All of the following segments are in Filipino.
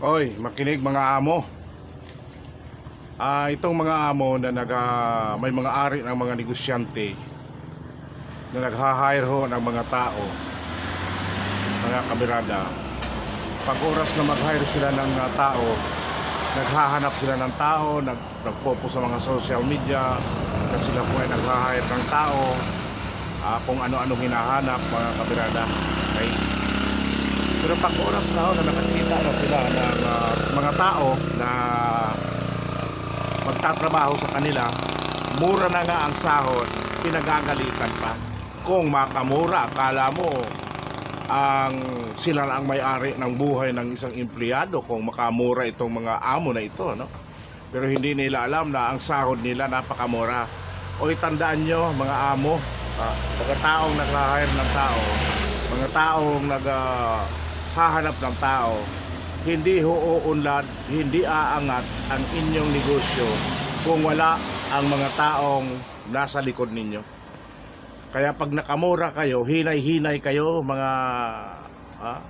Oy, makinig mga amo. Ah, itong mga amo na nag ah, may mga ari ng mga negosyante na nagha-hire ho ng mga tao, mga kamerada. Pag oras na mag-hire sila ng ah, tao, naghahanap sila ng tao, nag nagpopo sa mga social media na sila po ay nagha-hire ng tao, ah, kung ano-ano hinahanap mga kamerada. Okay? Pero pag oras na ho na nakakita na sila tao na magtatrabaho sa kanila, mura na nga ang sahod, pinagagalitan pa. Kung makamura, akala mo ang sila na ang may-ari ng buhay ng isang empleyado kung makamura itong mga amo na ito, no? Pero hindi nila alam na ang sahod nila napakamura. O itandaan nyo, mga amo, ah, mga taong nag-hire ng tao, mga taong nag ah, ng tao, hindi ho uunlad, hindi aangat ang inyong negosyo kung wala ang mga taong nasa likod ninyo. Kaya pag nakamura kayo, hinay-hinay kayo mga ah,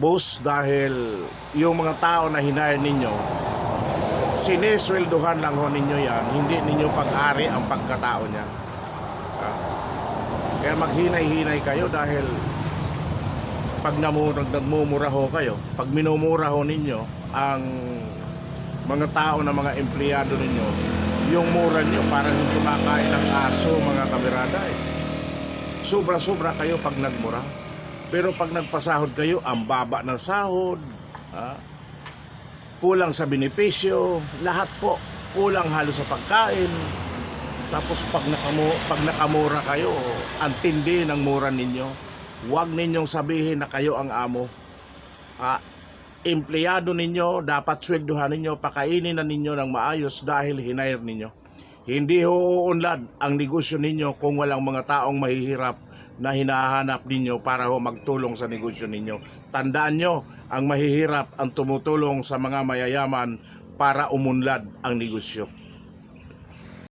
boss dahil yung mga tao na hinire ninyo, sinesweldohan lang ho ninyo yan, hindi ninyo pag-ari ang pagkatao niya. Ah. Kaya maghinay-hinay kayo dahil pag namurag nagmumura ho kayo, pag minumura ho ninyo ang mga tao na mga empleyado ninyo, yung mura nyo parang kumakain ng aso mga kamerada eh. Sobra-sobra kayo pag nagmura. Pero pag nagpasahod kayo, ang baba ng sahod, ah, kulang sa benepisyo, lahat po, kulang halos sa pagkain. Tapos pag, nakamu, pag nakamura kayo, ang tindi ng mura ninyo. Huwag ninyong sabihin na kayo ang amo. Ah, empleyado ninyo, dapat sweldohan ninyo, pakainin na ninyo ng maayos dahil hinire ninyo. Hindi ho uunlad ang negosyo ninyo kung walang mga taong mahihirap na hinahanap ninyo para ho magtulong sa negosyo ninyo. Tandaan nyo, ang mahihirap ang tumutulong sa mga mayayaman para umunlad ang negosyo.